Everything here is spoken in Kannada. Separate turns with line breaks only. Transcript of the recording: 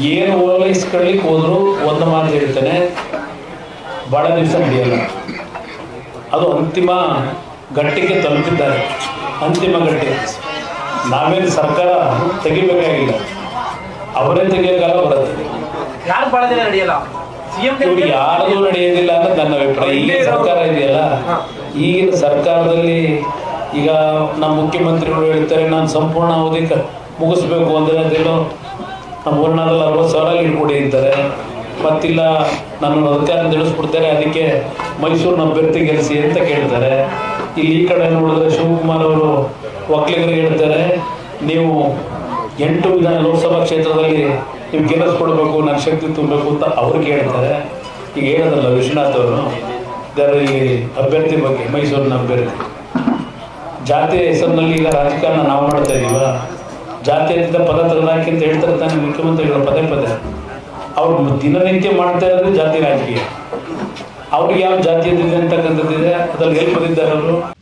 ಏನು ಓಲೈಸ್ಕೊಳ್ಳಿಕ್ಕೆ ಹೋದ್ರು ಒಂದು ಮಾತು ಹೇಳ್ತೇನೆ. ಬಹಳ ದಿವಸ ನಡೆಯಲ್ಲ. ಅದು ಅಂತಿಮ ಗಟ್ಟಿಗೆ ತಲುಪಿದ್ದಾರೆ. ಅಂತಿಮ ಗಟ್ಟಿ ನಾವೇನು ಸರ್ಕಾರ ತೆಗಿಬೇಕಾಗಿಲ್ಲ. ಅವರೇ ತೆಗಿಯೋಕಾಲ ಬರುತ್ತೆ.
ಯಾರು ಬಹಳ ದಿನ ನಡೆಯಲ್ಲ? ಸಿಎಂ
ಇವ್ರು ಯಾರದು ನಡೆಯೋದಿಲ್ಲ ಅಂತ ನನ್ನ ಅಭಿಪ್ರಾಯ. ಈಗಿನ ಸರ್ಕಾರ ಇದೆಯಲ್ಲ? ಈಗಿನ ಸರ್ಕಾರದಲ್ಲಿ ಈಗ ನಮ್ಮ ಮುಖ್ಯಮಂತ್ರಿಗಳು ಹೇಳ್ತಾರೆ ನಾನು ಸಂಪೂರ್ಣ ಅವಧಿ ಮುಗಿಸ್ಬೇಕು ಅಂದ್ರೆ ಅದೇನೋ ನಮ್ಮ ಊರಿನಲ್ಲಿ ಅರವತ್ತು ಸಾವಿರ ಲೀಡ್ ಅಂತಾರೆ ಮತ್ತಿಲ್ಲ ನನ್ನ ಅಧಿಕಾರ ತಿಳಿಸ್ಬಿಡ್ತಾರೆ, ಅದಕ್ಕೆ ಮೈಸೂರಿನ ಅಭ್ಯರ್ಥಿ ಗೆಲ್ಲಿಸಿ ಅಂತ ಕೇಳ್ತಾರೆ ಇಲ್ಲಿ ಈ ಕಡೆ ನೋಡಿದ್ರೆ ಶಿವಕುಮಾರ್ ಅವರು ಒಕ್ಕಲಿಗರಿಗೆ ಹೇಳ್ತಾರೆ, ನೀವು ಎಂಟು ವಿಧಾನ ಲೋಕಸಭಾ ಕ್ಷೇತ್ರದಲ್ಲಿ ನೀವು ಗೆಲ್ಲಿಸ್ಕೊಡ್ಬೇಕು ನನ್ನ ಶಕ್ತಿ ತುಂಬಬೇಕು ಅಂತ ಅವ್ರಿಗೆ ಹೇಳ್ತಾರೆ. ಈಗ ಹೇಳೋದಲ್ಲ ವಿಶ್ವನಾಥ್ ಅವರು ಈ ಅಭ್ಯರ್ಥಿ ಬಗ್ಗೆ, ಮೈಸೂರಿನ ಅಭ್ಯರ್ಥಿ. ಜಾತಿ ಹೆಸರಿನಲ್ಲಿ ಈಗ ರಾಜಕಾರಣ ನಾವು ಮಾಡ್ತಾ ಇದೀವ. ಜಾತ್ಯತೀತ ಪದ ತೆಗೆದಾಕಿ ಅಂತ ಹೇಳ್ತಾರೆ ತಾನೆ ಮುಖ್ಯಮಂತ್ರಿಗಳು ಪದೇ ಪದೇ. ಅವ್ರು ದಿನನಿತ್ಯ ಮಾಡ್ತಾ ಇರೋದು ಜಾತಿ ರಾಜಕೀಯ. ಅವ್ರಿಗೆ ಯಾವ ಜಾತಿಯದಿದೆ ಅಂತಕ್ಕಂಥದ್ದಿದೆ, ಅದ್ರಲ್ಲಿ ಎಲ್ಲಿ ಅವರು?